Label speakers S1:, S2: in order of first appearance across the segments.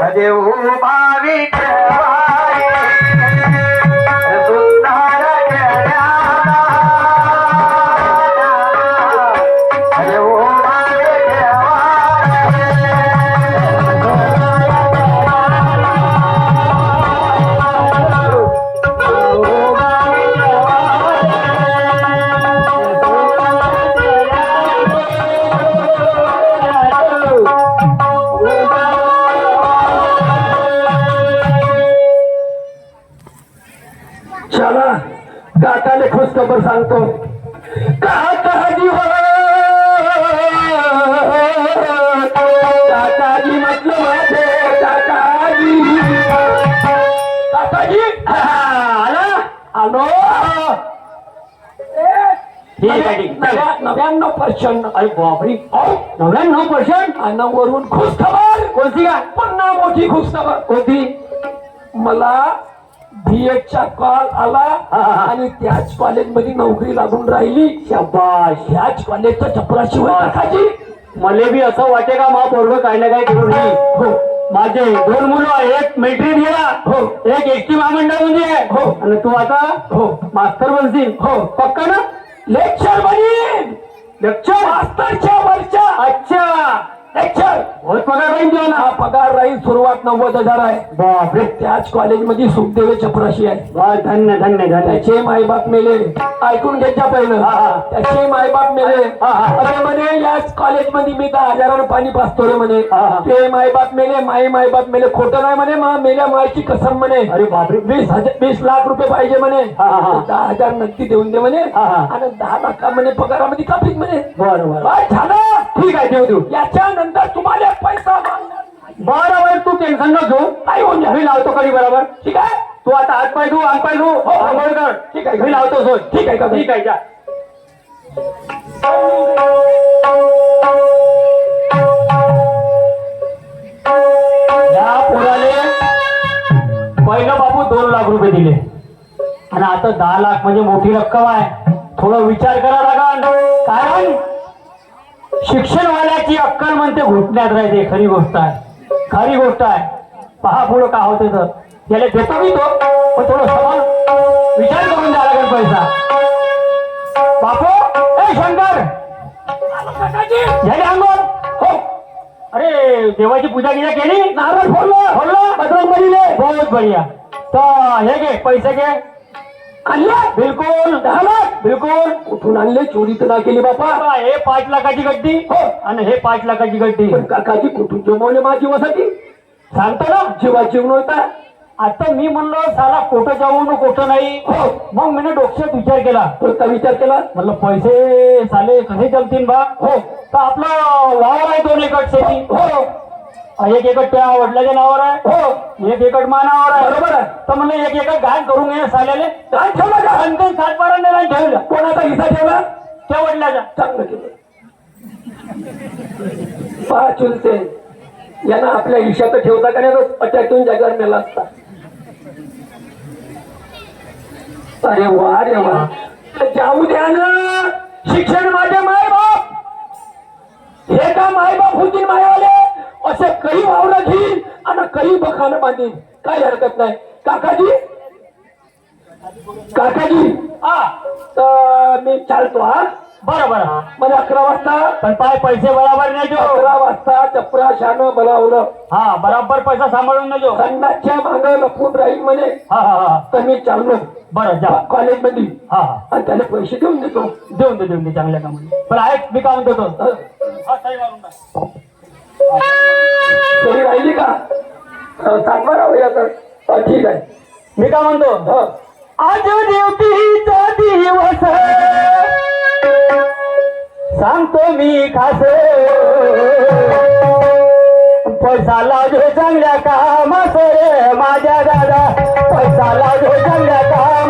S1: Hare
S2: o Pavitra Vah खबर सांगतो. काकाजी हो. काकाजी म्हटलं माझे. काकाजी काकाजी हा, आला? आलो.
S3: ठीक आहे, ठीक आहे.
S2: नव्या- नव्याण्णव पर्सेंट अरे बापरी. नव्याण्णव पर्सेंट आणि वरून खुश खबर कोणती का? पुन्हा मोठी खुश खबर कोणती? मला बीएडचा कॉल आला आणि त्याच कॉलेजमध्ये नोकरी लागून राहिली. शाबाश ह्याच कॉलेजच्या चपराशिवाय टाकायची.
S3: मला बी असं वाटे का मा पोरग काय ना काय करून
S2: हो.
S3: माझे दोन मुलं एक मिलिटरी गेला
S2: हो.
S3: एक एसटी महामंडळामध्ये आहे
S2: हो.
S3: आणि तू आता
S2: हो.
S3: मास्तर बनशील.
S2: हो.
S3: पक्का ना?
S2: लेक्चर बनीन
S3: लेक्चर
S2: मास्तरच्या वरच्या.
S3: अच्छा. पगार राहील
S2: हा पगार राहील सुरुवात नव्वद हजार आहे.
S3: बापरे
S2: त्याच कॉलेजमध्ये सुखदेव चपराशी आहे.
S3: वा धन्य धन्य धन्य.
S2: त्याचे मायबाप मेले. ऐकून घ्यायच्या पहिलं. त्याचे मायबाप मेले. अरे म्हणे याच कॉलेजमध्ये मी दहा हजारानं पाणी पाचतो रे म्हणे. ते मायबाप मेले माई मायबाप मेले. खोटं नाही म्हणे मा मेल्या मायची कसम म्हणे.
S3: अरे बापरे
S2: वीस हजार वीस लाख रुपये पाहिजे म्हणे. दहा हजार नक्की देऊन दे म्हणे. आणि दहा लाखा म्हणे पगारामध्ये कापीत म्हणे.
S3: बरं बरं.
S2: बस झालं.
S3: ठीक आहे देऊ देऊ.
S2: याच्यानंतर तुम्हाला पैसा.
S3: बरं बरं तू टेन्शन न घेऊ.
S2: नाही होऊन
S3: मी लावतो कधी बरोबर.
S2: ठीक आहे?
S3: तू आता हात पाय धू अंग पाय धू.
S2: हो.
S3: आंघोळ कर.
S2: ठीक आहे.
S3: मी लावतो सोय
S2: ठीक आहे का
S3: ठीक आहे जा. या पोराले पहिलं बापू दोन लाख रुपये दिले. आणि आता दहा लाख म्हणजे मोठी रक्कम आहे. थोडा विचार करा लागल कारण शिक्षणवाल्याची अक्कल म्हणते घुटण्यात राहते खरी गोष्ट आहे. खरी गोष्ट आहे. पहा पुढं का होते तर. त्याला देतो मी तो पण थोडं समान विचार करून द्या लागेल पैसा. बापू ए शंकर! झाली अंगोर हो. अरे देवाची पूजा गिजा केली? नारळ फोडलं. फोडलं? बजरंग बलीले. बहुत बढिया. तर हे घे पैसे घे.
S2: आणले?
S3: बिलकुल. दहा लाख बिलकुल.
S2: कुठून आणले? चोरी तर नाही केली बापा.
S3: बाबा, हे पाच लाखाची गड्डी.
S2: हो.
S3: आणि हे पाच लाखाची गड्डी.
S2: पण काकाजी कुठून जमवले माझ्या जीवासाठी?
S3: सांगतो ना.
S2: जीवा जीवन होता.
S3: आता मी म्हणलो साला कोटं जाऊ न कोटं नाही.
S2: हो.
S3: मग मी डोक्यात विचार केला.
S2: कोणता विचार केला?
S3: म्हणलं पैसे साले कसे जमतील बा?
S2: हो.
S3: तर आपलं वावर आहे दोन एकट शेती
S2: हो.
S3: एक एकट त्या वडिलाच्या नावावर आहे?
S2: हो.
S3: एक एकट मानावर आहे?
S2: बरोबर आहे.
S3: तर म्हणलं एक एकट घाण करून घे साल्याले.
S2: काय ठेवला का?
S3: अंकन सात बारा नाही ठेवलं.
S2: कोणाचा हिस्सा ठेवला?
S3: त्या वडिलाच्या
S2: चांगलं केलं. पहा चुलते. यांना आपल्या हिशात ठेवता का नाही? तो पट्यातून जगावर मेला असता. अरे वा रे वा. जाऊ द्या ना. शिक्षण माझे माय बाप हे का माय बाप होतील मायावाले? असे काही वावरं घेईन आणि काही बखानं बांधीन. काही हरकत नाही. काकाजी? काकाजी?
S3: हा
S2: तर मी चालतो हा.
S3: बरं बरं.
S2: मला अकरा वाजता
S3: पण पाय पैसे बराबर नाही जो
S2: अकरा वाजता चपरा शानं बोलावलं.
S3: हा बराबर पैसा सांभाळून नाही जो
S2: संडासच्या माग लपून राहील म्हणे.
S3: हा हा हा.
S2: तर मी चाललो.
S3: बरं जा.
S2: कॉलेजमध्ये.
S3: हा हा.
S2: आणि त्याला पैसे देऊन देतो.
S3: देऊन दे देऊन दे चांगल्या कामाला पण आहेत मी काय म्हणतो तो?
S2: हं.
S3: हा, सही मारून टाक.
S2: तुम्ही राहिली का? हं, राहू या तर ठीक आहे.
S3: मी काय म्हणतो? आज देवतीचा दिवस सांगतो मी खास. पैसा लावजो चांगल्या कामास रे माझ्या दादा. पैसा लावजो चांगल्या
S2: काम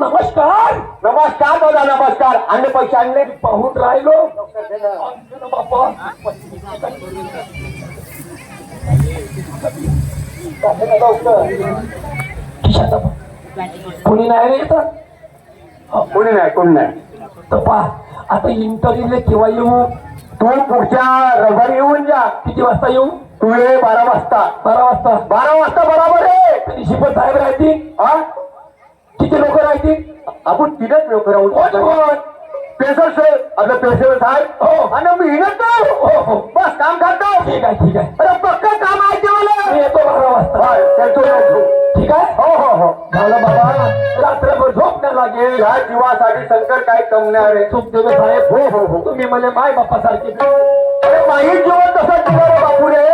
S2: नमस्कार!
S4: नमस्कार दादा नमस्कार. आणले पैसे आणले?
S2: पाहून राहिलो. कोणी नाही रे
S4: कोणी नाही कोणी नाही.
S2: तर पहा आता इंटरव्ह्यूला केव्हा येऊ?
S4: तू पुढच्या रविवारी येऊन जा.
S2: किती वाजता येऊ?
S4: तू ये बारा वाजता.
S2: बारा वाजता.
S4: बारा वाजता बरोबर आहे.
S2: शिपत साहेब राहतील.
S4: हा?
S2: राहतील
S4: आपण राहू
S2: कोण कोण
S4: पेशल सर आपलं पेशल साहेब
S2: हो.
S4: आणि मी हिंडत
S2: हो हो
S4: बस काम करतो
S2: ठीक आहे ठीक आहे
S4: अरे पक्का काम आहे ते मला
S2: मी येतो बारा वाजता
S4: हा, त्याचं.
S2: ठीक आहे
S4: हो हो हो।
S2: झालं बाबा। रात्रभर झोप नाही लागेल
S4: या जीवासाठी शंकर काय कमणार आहे
S2: चूक देवे साहेब
S4: हो हो हो।
S2: तुम्ही मला माय बाप्पा सारखे
S4: अरे माही जीवन तसं बापू रे।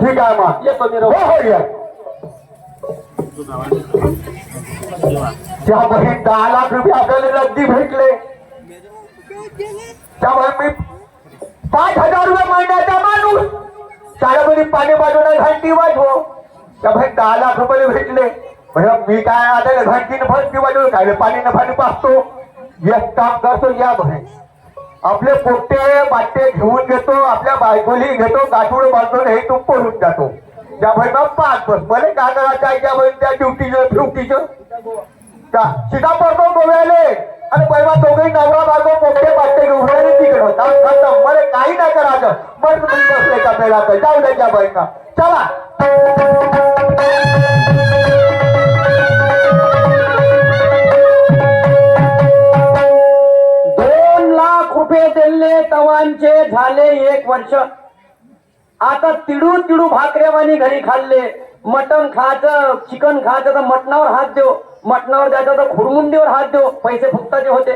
S4: ठीक आहे मग
S2: येतो मी
S4: हो हो या। त्या दहा लाख रुपये आपल्याला नगदी भेटले. त्यामुळे मी पाच हजार रुपये महिन्याचा माणूस शाळेमध्ये पाणी बाजूला घंटी वाजव. त्या दहा लाख रुपये भेटले. म्हणजे मी काय आता घंटीनं भरती वाजवतो काय न पाणी पाचतो एक काम करतो या बहीण आपले पोट्टे बाट्टे घेऊन घेतो आपल्या बायकोली घेतो गाठूड बांधतो हे तू पळून जातो. त्या बहिणीला पाच बस. मला काय करायचं आहे त्या बहीण त्या ड्युटीचं ड्युटीचं का शिका पडतो गोव्याले आणि पहिला दोघेही नवरा बायको मोठे बाट्टे घेऊन तिकडं. काम खतम मला काही नाही करायचं. मग तुम्ही बसले का पहिला तर? जाऊ द्या त्या बहिणीला चला.
S1: दोन लाख रुपये दिले तवांचे झाले एक वर्ष. आता तिडू तिडू भाकरेवानी घरी खाल्ले. मटन खायचं चिकन खायचं तर मटणावर हात देऊ मटणावर द्यायचं तर खुरमुंडीवर हात देऊ पैसे फुकताचे होते.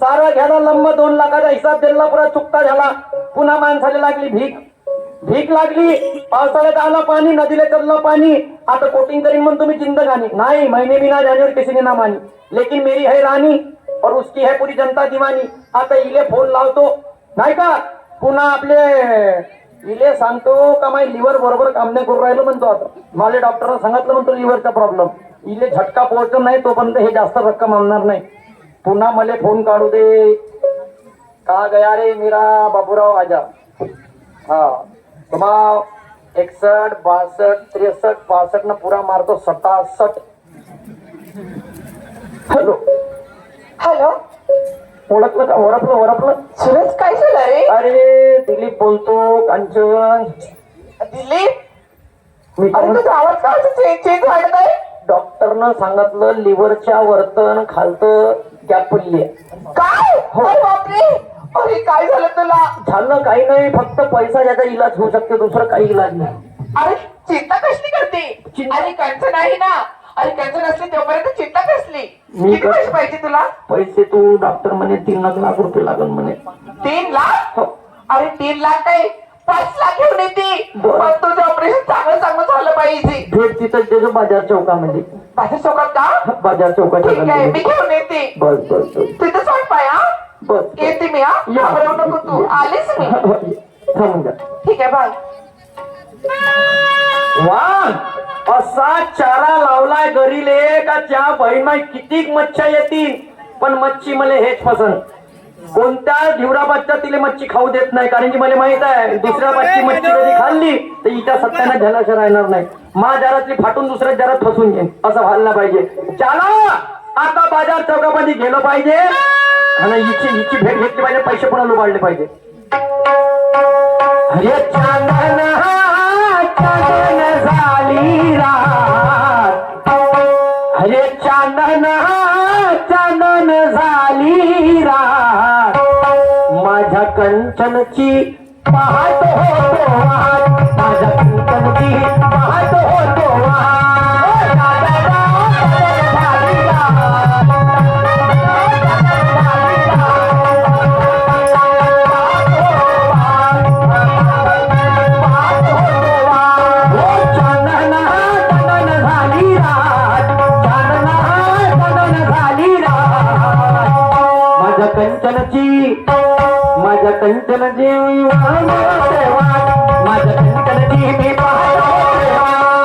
S1: सारा घ्यायला लंब दोन लाखाचा हिसाब दिला पुरा चुकता झाला. पुन्हा माणसाला लागली भीक. भीक लागली पावसाळ्यात आला पाणी नदीला चललं पाणी. आता कोटिंग करीन म्हणून तुम्ही जिंदगानी. नहीं नाही महिने ना जाने और किसी ने ना मानी. लेकिन मेरी है राणी और उसकी है पूरी जनता दिवानी. आता इले फोन लावतो. नाही का? पुन्हा आपले इले सांगतो का माही लिव्हर बरोबर काम नाही करून राहिलो म्हणतो आता. मला डॉक्टरनं सांगितलं म्हणतो लिव्हरचा प्रॉब्लेम. इले झटका पोहोचत नाही तोपर्यंत हे जास्त रक्कम आणणार नाही. पुन्हा मला फोन काढू दे. का गया रे मीरा बाबूराव आजा? हा. तुम्हा एकसठ बासष्ट त्रेसष्ट पासष्ट न पुरा मारतो सतासष्ट. हॅलो.
S5: हॅलो.
S1: ओळखलं का? ओळखलं ओळखलं
S5: सुरेश काय झालं रे?
S1: अरे दिलीप बोलतो कांचन
S5: दिलीप?
S1: मी
S5: अरे तुझा आवाज का चेंज चेंज वाढत आहे
S1: डॉक्टरनं सांगितलं लिव्हरच्या वर्तन खालतं गॅप पडली
S5: काय?
S1: हो.
S5: अरे बापरे! अरे काय झालं तुला?
S1: झालं काही नाही फक्त पैसा ज्याचा इलाज होऊ शकते दुसरं काही इलाज नाही.
S5: अरे चिंता कसली करते?
S1: चिंता-
S5: अरे कंचन आहे ना. अरे कंचन असली तोपर्यंत चिंता कसली?
S1: मी
S5: किती पैसे पाहिजे तुला?
S1: पैसे तू डॉक्टर म्हणे तीन लाख लाख रुपये लागल म्हणे.
S5: तीन लाख?
S1: हो.
S5: अरे तीन लाख काय पाच लाख घेऊन येते.
S1: बरं.
S5: पण तुझं ऑपरेशन चांगलं चांगलं झालं पाहिजे.
S1: भेट तिथं त्याचं बाजार चौकामध्ये.
S5: बाहेर चौकात का?
S1: बाजार चौकाच्या
S5: ठीक आहे मी
S1: गल्लीमध्ये.
S5: घेऊन येते.
S1: बस बस बस.
S5: तिथं सोड पाय हा.
S1: बस
S5: येते मी हा.
S1: या.
S5: घाबरवू नको तू. आलीस मी.
S1: थांबून जा.
S5: ठीक आहे बाय.
S1: वा असा चारा लावलाय घरीले का त्या बहिणमाई कितीक मच्छा येतील? पण मच्छी मला हेच पसंत. कोणत्या धिवरा बच्चा तिला मच्छी खाऊ देत नाही? कारण की मला माहीत आहे दुसऱ्या बच्ची मच्छी कधी खाल्ली तर इथं सत्यानं झाल्याशिवाय राहणार नाही. मा दारातली फाटून दुसऱ्या दारात फसून घेईन. असं व्हायला पाहिजे. चला आता बाजार चौकामध्ये गेलं पाहिजे आणि हिची हिची भेट घेतली पाहिजे पैसे पुन्हा लुबाडले पाहिजे. झाली अरे चांदन चांदन झाली रा माझ्या कंचनची पाहतो होतो माझ्या कंचनची पाहतो कंचनची माझ्या
S2: कंचनची जीवी माझ्या कंचन जीवी
S5: अरे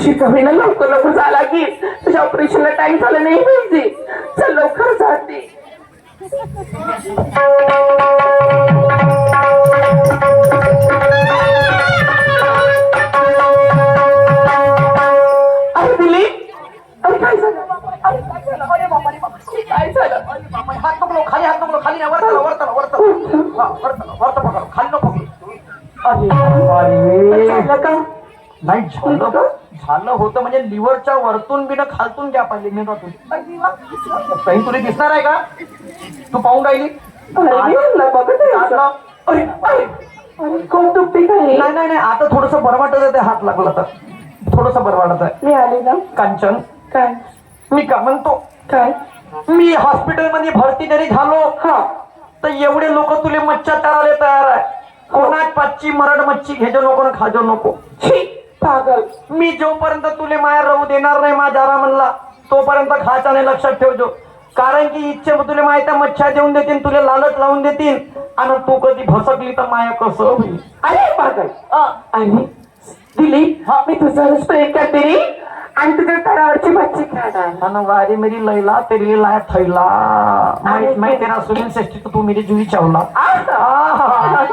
S5: उशी कमी ना लवकर लवकर झाला की तुझ्या ऑपरेशनला टाइम झाला नाही पाहिजे चल लवकर जाते काय झालं? हात पकडो खाली हात पकडो खाली नाही वरतला वरतला वरतला. हा वरतला वरत पकडो खाली नको पकडो
S1: अरे
S5: का?
S1: नाही झालं झालं होतं म्हणजे लिव्हरच्या वरतून बी ना खालतून घ्या पाहिजे मी काही तुला दिसणार आहे का? तू पाहून राहिली.
S5: कोण दुखते
S1: नाही नाही आता थोडस बरं वाटत आहे हात लागला तर थोडस बरं वाटत आहे.
S5: मी आले ना?
S1: कांचन.
S5: काय?
S1: मी का म्हणतो?
S5: काय?
S1: मी हॉस्पिटलमध्ये भरती जरी झालो.
S5: हा.
S1: तर एवढे लोक तुले मच्छा तयार आहे. कोणाच पाचची मरड मच्छी घेजो नको ना खाजो नको.
S5: छी. पागल
S1: मी जोपर्यंत तुले माया राहू देणार नाही माझ्या म्हणला तोपर्यंत खायचा नाही लक्षात ठेवजो. कारण की इच्छे तुले माया मच्छा देऊन देतील तुले लालच लावून देतील आणि तू कधी भसकली तर माया कसं होईल?
S5: अरे पागल आणि दिली मी तुझ्यावर स्प्रे करते आणि तुझ्या तळावरची मच्छी खाणार
S1: वारी मेरी लैला तेरी लाय थैला. मैं मैं तेरा सुनील श्रेष्ठी तू मेरी जुई चावला.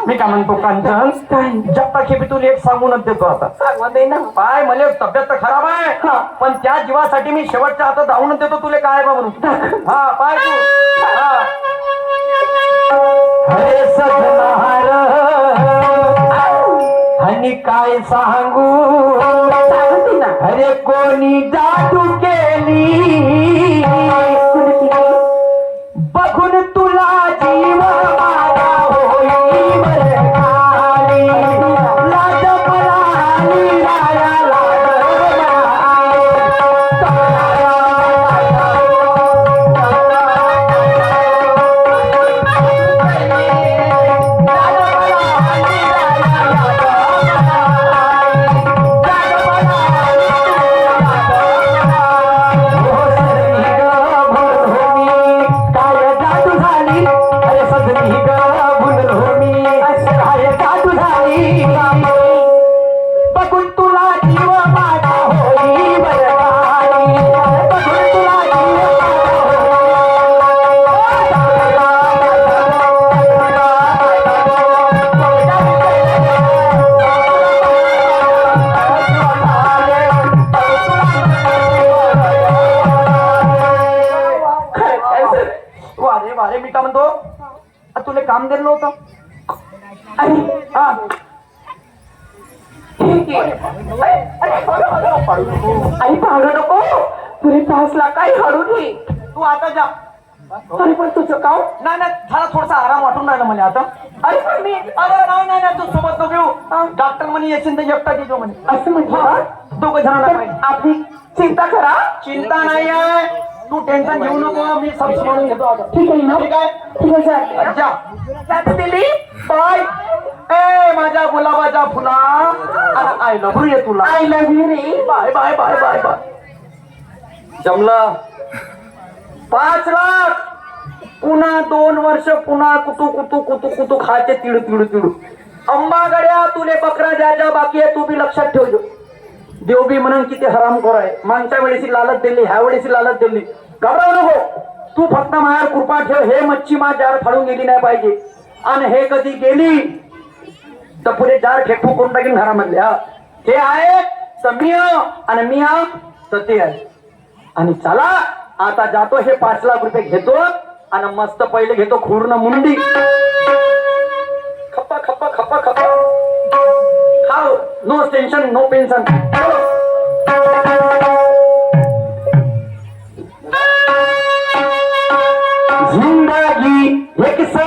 S1: मी काय म्हणतो कांचन? हे मी तुला एक सांगूनच देतो आता.
S5: दे ना.
S1: पाय मला तब्येत तर खराब आहे. पण त्या जीवासाठी मी शेवटच्या हातात धावूनच देतो तुला काय बा म्हणून. हा पाय तू. हा. हरे सजनार आणि काय सांगू?
S5: सांगते ना?
S1: अरे कोणी जादू केली? काम दिलं नव्हतं.
S5: अरे
S1: हा.
S5: ठीक आहे. अरे, हळू, हळू. आई पाहू नको. तुझे तासला काय हळू घे
S1: तू आता जा.
S5: अरे पण तुझं काव
S1: नाही नाही झाला थोडासा आराम वाटून राहिला मला आता.
S5: अरे पण मी
S1: अरे नाही नाही नाही तू सोबत नको येऊ. डॉक्टर म्हणे येशील तर एकटा घेतो म्हणे.
S5: असं म्हटलं?
S1: दोघं जणांना
S5: आपली चिंता करा.
S1: चिंता नाही आहे. तू टेन्शन घेऊ नको मी सब म्हणून. घेतो आता.
S5: ठीक आहे ना?
S1: ठीक आहे?
S5: ठीक आहे जाते दिली
S1: बाय ए माझ्या गुलाबाच्या फुला आय लव्ह ये तुला.
S5: I love you ray.
S1: Bye bye bye bye bye जमलं? पाच लाख. पुन्हा दोन वर्ष पुन्हा कुतू कुतू कुतू कुतू खायचे तिळू तिळू तिळू. अंबागड्या तुले बकरा द्यायच्या बाकी आहे तू बी लक्षात ठेवજો देवबी म्हणून किती हरामखोर आहे. मागच्या वेळेची लालच दिली ह्या वेळेची लालच दिली. घबराव नको. तू फक्त माझ्यावर कृपा ठेव. हे मच्छी माझ्यावर फाडून गेली नाही पाहिजे. आणि हे कधी गेली? तर पुढे जार फेकू करून टाकीन घरामधल्या? हा हे आहे तर मी आणि मी हा तर ते आहे. आणि चला आता जातो हे पाच लाख रुपये घेतो आणि मस्त पहिले घेतो खूर्ण मुंडी. खप्पा खप्पा खप्पा खप्पा. जाओ नो टेन्शन नो पेन्शन जिंदगी एक सा